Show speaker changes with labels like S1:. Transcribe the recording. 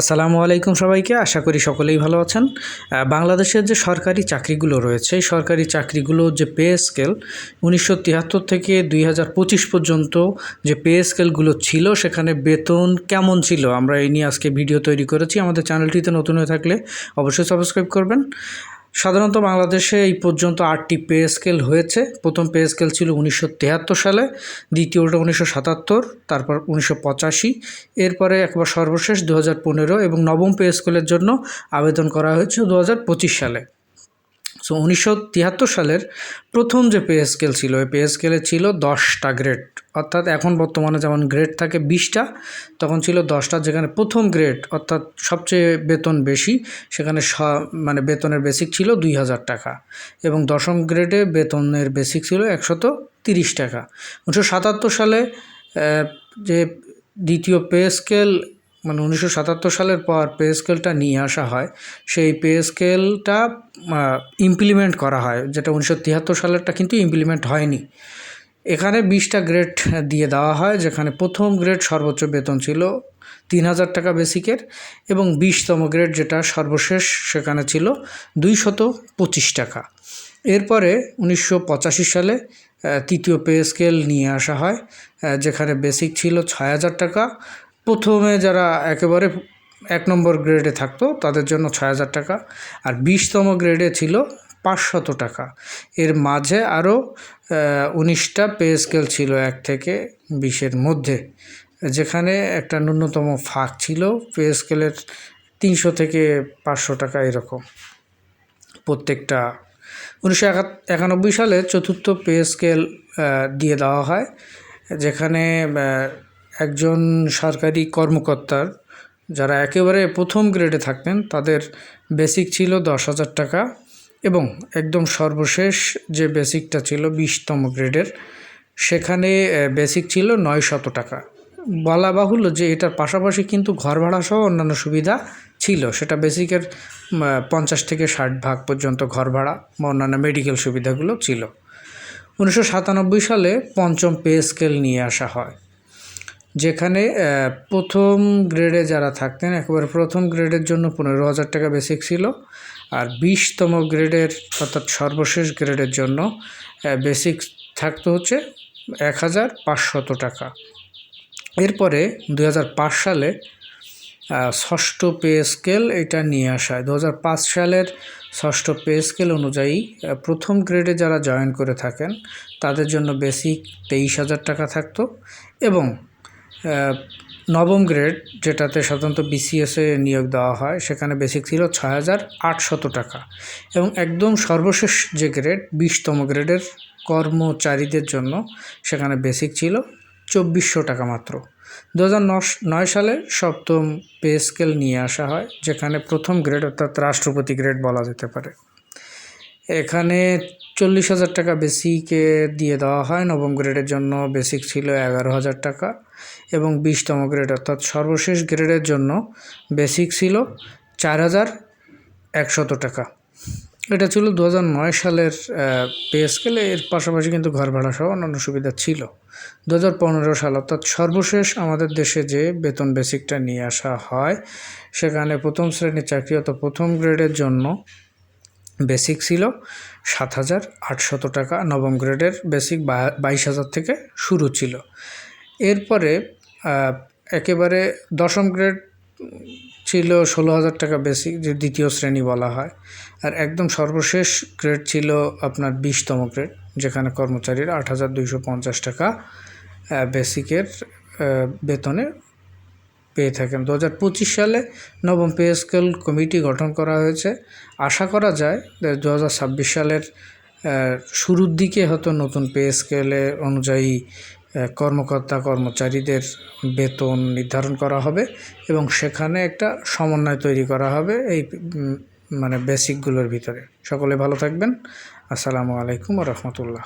S1: আসসালামু আলাইকুম সবাইকে। আশা করি সকলেই ভালো আছেন। বাংলাদেশের যে সরকারি চাকরিগুলো রয়েছে সরকারি চাকরিগুলো যে পে স্কেল, উনিশশো তিয়াত্তর থেকে দুই হাজার পঁচিশ পর্যন্ত যে পে স্কেলগুলো ছিল, সেখানে বেতন কেমন ছিল? আমরা এই নিয়ে আজকে ভিডিও তৈরি করেছি। আমাদের চ্যানেলটিতে নতুন হয়ে থাকলে অবশ্যই সাবস্ক্রাইব করবেন। সাধারণত বাংলাদেশে এই পর্যন্ত আটটি পে স্কেল হয়েছে। প্রথম পে স্কেল ছিল উনিশশো সালে, দ্বিতীয়টা উনিশশো সাতাত্তর, তারপর উনিশশো পঁচাশি। এরপরে একবার সর্বশেষ দু হাজার পনেরো এবং নবম পে স্কেলের জন্য আবেদন করা হয়েছে দু হাজার পঁচিশ সালে। সো উনিশশো তিয়াত্তর সালের প্রথম যে পে স্কেল ছিল, এই পে স্কেলে ছিল দশটা গ্রেড অর্থাৎ এখন বর্তমানে যেমন গ্রেড থাকে বিশটা, তখন ছিল দশটা যেখানে প্রথম গ্রেড অর্থাৎ সবচেয়ে বেতন বেশি, সেখানে স মানে বেতনের বেসিক ছিল দুই হাজার টাকা। এবং দশম গ্রেডে বেতনের বেসিক ছিল একশত তিরিশ টাকা। উনিশশো সাতাত্তর সালে যে দ্বিতীয় পে স্কেল মানে উনিশশো সাতাত্তর সালের পর পে স্কেলটা নিয়ে আসা হয়। সেই পে স্কেলটা ইমপ্লিমেন্ট করা হয়। যেটা উনিশশো তিয়াত্তর সালেরটা কিন্তু ইমপ্লিমেন্ট হয়নি। এখানে বিশটা গ্রেড দিয়ে দেওয়া হয়, যেখানে প্রথম গ্রেড সর্বোচ্চ বেতন ছিল তিন হাজার টাকা বেসিকের এবং বিশতম গ্রেড যেটা সর্বশেষ সেখানে ছিল দুইশত পঁচিশ টাকা। এরপরে উনিশশো পঁচাশি সালে তৃতীয় পে স্কেল নিয়ে আসা হয় যেখানে বেসিক ছিল ছয় হাজার টাকা প্রথমে যারা একেবারে এক নম্বর গ্রেডে থাকতো, তাদের জন্য ছয় হাজার টাকা। আর বিশতম গ্রেডে ছিল পাঁচশত টাকা। এর মাঝে আরও উনিশটা পে স্কেল ছিল এক থেকে বিশের মধ্যে। যেখানে একটা ন্যূনতম ফাঁক ছিল, পে স্কেলের তিনশো থেকে পাঁচশো টাকা এরকম প্রত্যেকটা। উনিশশো একা- একানব্বই সালে চতুর্থ পে স্কেল দিয়ে দেওয়া হয়, যেখানে একজন সরকারি কর্মকর্তার, যারা একেবারে প্রথম গ্রেডে থাকতেন, তাদের বেসিক ছিল দশ হাজার টাকা এবং একদম সর্বশেষ যে বেসিকটা ছিল বিশতম গ্রেডের সেখানে বেসিক ছিল নয় শত টাকা। বলা বাহুল্য যে এটার পাশাপাশি কিন্তু ঘর ভাড়া সহ অন্যান্য সুবিধা ছিল। সেটা বেসিকের পঞ্চাশ থেকে ষাট ভাগ পর্যন্ত ঘর ভাড়া বা অন্যান্য মেডিকেল সুবিধাগুলো ছিল। উনিশশো সাতানব্বই সালে পঞ্চম পে স্কেল নিয়ে আসা হয়। যেখানে প্রথম গ্রেডে যারা থাকতেন, একেবারে প্রথম গ্রেডের জন্য পনেরো হাজার টাকা বেসিক ছিল আর বিশতম গ্রেডের অর্থাৎ সর্বশেষ গ্রেডের জন্য বেসিক থাকতো হচ্ছে এক হাজার পাঁচশত টাকা। এরপরে দু হাজার পাঁচ সালে ষষ্ঠ পে স্কেল এটা নিয়ে আসা। হয় দু হাজার পাঁচ সালের ষষ্ঠ পে স্কেল অনুযায়ী প্রথম গ্রেডে যারা জয়েন করে থাকেন, তাদের জন্য বেসিক তেইশ হাজার টাকা থাকতো এবং নবম গ্রেড, যেটাতে সাধারণত বিসিএসে নিয়োগ দেওয়া হয়, সেখানে বেসিক ছিল ছয় হাজার আটশত টাকা। এবং একদম সর্বশেষ যে গ্রেড, বিশতম গ্রেডের কর্মচারীদের জন্য সেখানে বেসিক ছিল চব্বিশশো টাকা মাত্র। দু নয় সালে সপ্তম পে স্কেল নিয়ে আসা হয়, যেখানে প্রথম গ্রেড অর্থাৎ রাষ্ট্রপতি গ্রেড বলা যেতে পারে। এখানে চল্লিশ হাজার টাকা বেসিকে দিয়ে দেওয়া হয়। নবম গ্রেডের জন্য বেসিক ছিল এগারো হাজার টাকা এবং বিশতম গ্রেড, অর্থাৎ সর্বশেষ গ্রেডের জন্য বেসিক ছিল চার হাজার একশত টাকা। এটা ছিল দু হাজার নয় সালের পে স্কেলে। এর পাশাপাশি কিন্তু ঘর ভাড়া সহ অন্যান্য সুবিধা ছিল। দু হাজার পনেরো সাল, অর্থাৎ সর্বশেষ আমাদের দেশে যে বেতন বেসিকটা নিয়ে আসা হয়, সেখানে প্রথম শ্রেণির চাকরি অর্থাৎ প্রথম গ্রেডের জন্য বেসিক ছিল সাত হাজার আটশত টাকা, নবম গ্রেডের বেসিক বাইশ হাজার থেকে শুরু ছিল। এরপরে একেবারে দশম গ্রেড ছিল ষোলো হাজার টাকা বেসিক, যে দ্বিতীয় শ্রেণি বলা হয়। আর একদম সর্বশেষ গ্রেড ছিল আপনার বিশতম গ্রেড, যেখানে কর্মচারীরা আট হাজার দুইশো পঞ্চাশ টাকা বেসিকের বেতনে পেয়ে থাকেন। দু হাজার পঁচিশ সালে নবম পে স্কেল কমিটি গঠন করা হয়েছে। আশা করা যায় দু হাজার ছাব্বিশ সালের শুরুর দিকে হয়তো নতুন পে স্কেলে অনুযায়ী কর্মকর্তা, কর্মচারীদের বেতন নির্ধারণ করা হবে এবং সেখানে একটা সমন্বয় তৈরি করা হবে এই মানে বেসিকগুলোর ভিতরে। সকলে ভালো থাকবেন। আসসালামু আলাইকুম রহমতুল্লাহ।